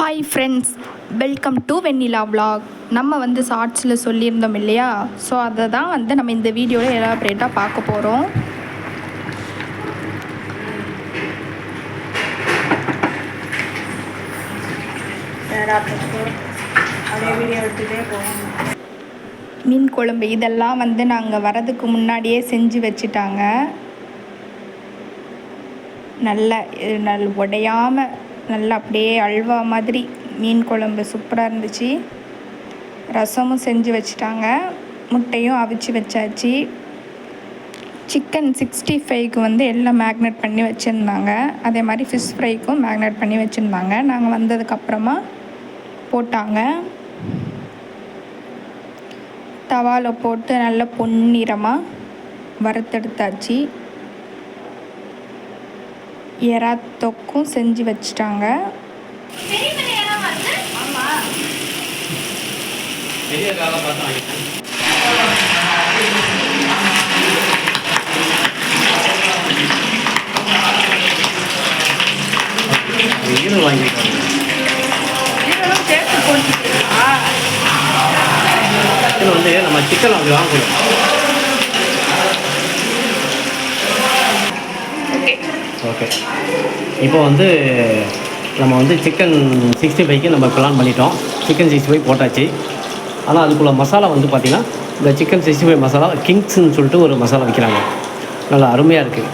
Hi friends welcome to Vennila vlog நம்ம வந்து ஷார்ட்ஸில் சொல்லியிருந்தோம் இல்லையா? ஸோ அதை தான் வந்து நம்ம இந்த வீடியோவில் எலாபரேட்டாக பார்க்க போகிறோம் அதே வீடியோ மீன் குழம்பு இதெல்லாம் வந்து நாங்கள் வரதுக்கு முன்னாடியே செஞ்சு வச்சுட்டாங்க. நல்ல நல் உடையாமல் நல்லா அப்படியே அல்வா மாதிரி மீன் குழம்பு சூப்பராக இருந்துச்சு. ரசமும் செஞ்சு வச்சுட்டாங்க. முட்டையும் அவிச்சு வச்சாச்சு. சிக்கன் சிக்ஸ்டி ஃபைவ்க்கு வந்து எல்லாம் மேக்னேட் பண்ணி வச்சுருந்தாங்க. அதே மாதிரி ஃபிஷ் ஃப்ரைக்கும் மேக்னேட் பண்ணி வச்சுருந்தாங்க. நாங்கள் வந்ததுக்கப்புறமா போட்டாங்க. தவாவில் போட்டு நல்லா பொன்னிறமாக வறுத்தெடுத்தாச்சு. எறா தொக்கும் செஞ்சு வச்சுட்டாங்க. வந்து நம்ம சிக்கன் அப்படி வாங்கணும். ஓகே. இப்போ வந்து நம்ம வந்து சிக்கன் சிக்ஸ்டி ஃபைவ்க்கு நம்ம பிளான் பண்ணிட்டோம். சிக்கன் சிக்ஸ்டி ஃபைவ் போட்டாச்சு. ஆனால் அதுக்குள்ள மசாலா வந்து பார்த்திங்கன்னா இந்த சிக்கன் சிக்ஸ்டி ஃபைவ் மசாலா கிங்ஸ்ன்னு சொல்லிட்டு ஒரு மசாலா விற்கிறாங்க நல்லா அருமையாக இருக்குது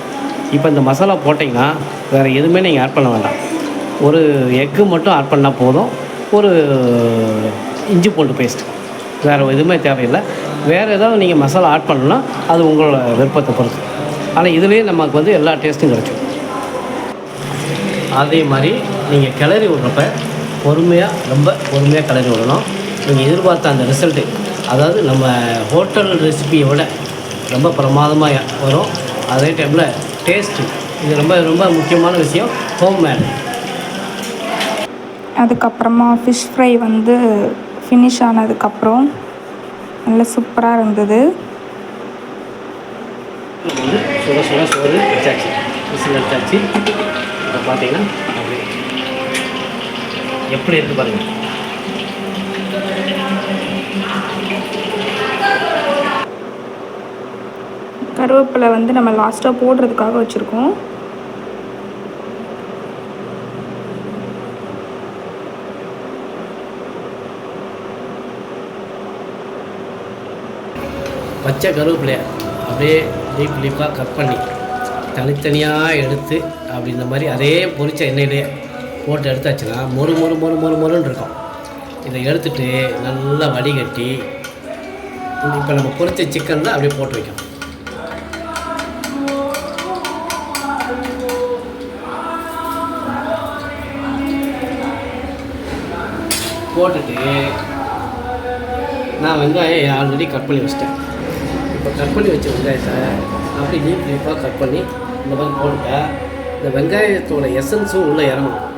இப்போ இந்த மசாலா போட்டிங்கன்னா வேறு எதுவுமே நீங்கள் ஆட் பண்ண வேண்டாம். ஒரு எக்கு மட்டும் ஆட் பண்ணால் போதும். ஒரு இஞ்சி பூண்டு பேஸ்ட் வேறு எதுவுமே தேவையில்லை. வேறு ஏதாவது நீங்கள் மசாலா ஆட் பண்ணணும்னா அது உங்களோட விருப்பத்தை பொறுத்து. ஆனால் இதுலேயே நமக்கு வந்து எல்லா டேஸ்ட்டும் கிடச்சிடும் அதே மாதிரி நீங்கள் கிளறி விட்றப்ப பொறுமையாக ரொம்ப பொறுமையாக கிளறி விடணும். நீங்கள் எதிர்பார்த்த அந்த ரிசல்ட்டு அதாவது நம்ம ஹோட்டல் ரெசிபியை விட ரொம்ப பிரமாதமாக வரும். அதே டைமில் டேஸ்ட்டு இது ரொம்ப ரொம்ப முக்கியமான விஷயம் ஹோம் மேட் அதுக்கப்புறமா ஃபிஷ் ஃப்ரை வந்து ஃபினிஷ் ஆனதுக்கப்புறம் நல்ல சூப்பராக இருந்தது. சுட சுட சோறு வச்சாச்சு விசில் எடுத்தாச்சு இப்போ பார்த்தீங்கன்னா அப்படி எப்படி இருக்குது பாருங்கள் கருவேப்பிலை வந்து நம்ம லாஸ்ட்டாக போடுறதுக்காக வச்சுருக்கோம். பச்சை கருவேப்பிலையை அப்படியே லீப் லீப்பாக கட் பண்ணி தனித்தனியாக எடுத்து அப்படி இந்த மாதிரி அதே பொரிச்ச எண்ணெயிலே போட்டு எடுத்தாச்சுன்னா மொறு மொறு மொறு மொறு மொறுன்னு இருக்கும். இதை எடுத்துட்டு நல்லா வடிகட்டி இப்போ நம்ம பொரிச்ச சிக்கன் தான் அப்படியே போட்டு வைக்கணும். போட்டுட்டு நான் வெங்காயம் ஆல்ரெடி கட் பண்ணி வச்சிட்டேன். இப்போ கட் பண்ணி வச்ச வெங்காயத்தை அப்படி லீப் கட் பண்ணி இந்த மாதிரி போட்டுட்டேன். இந்த வெங்காயத்தோட எசன்ஸும் உள்ளே இறங்கணும்.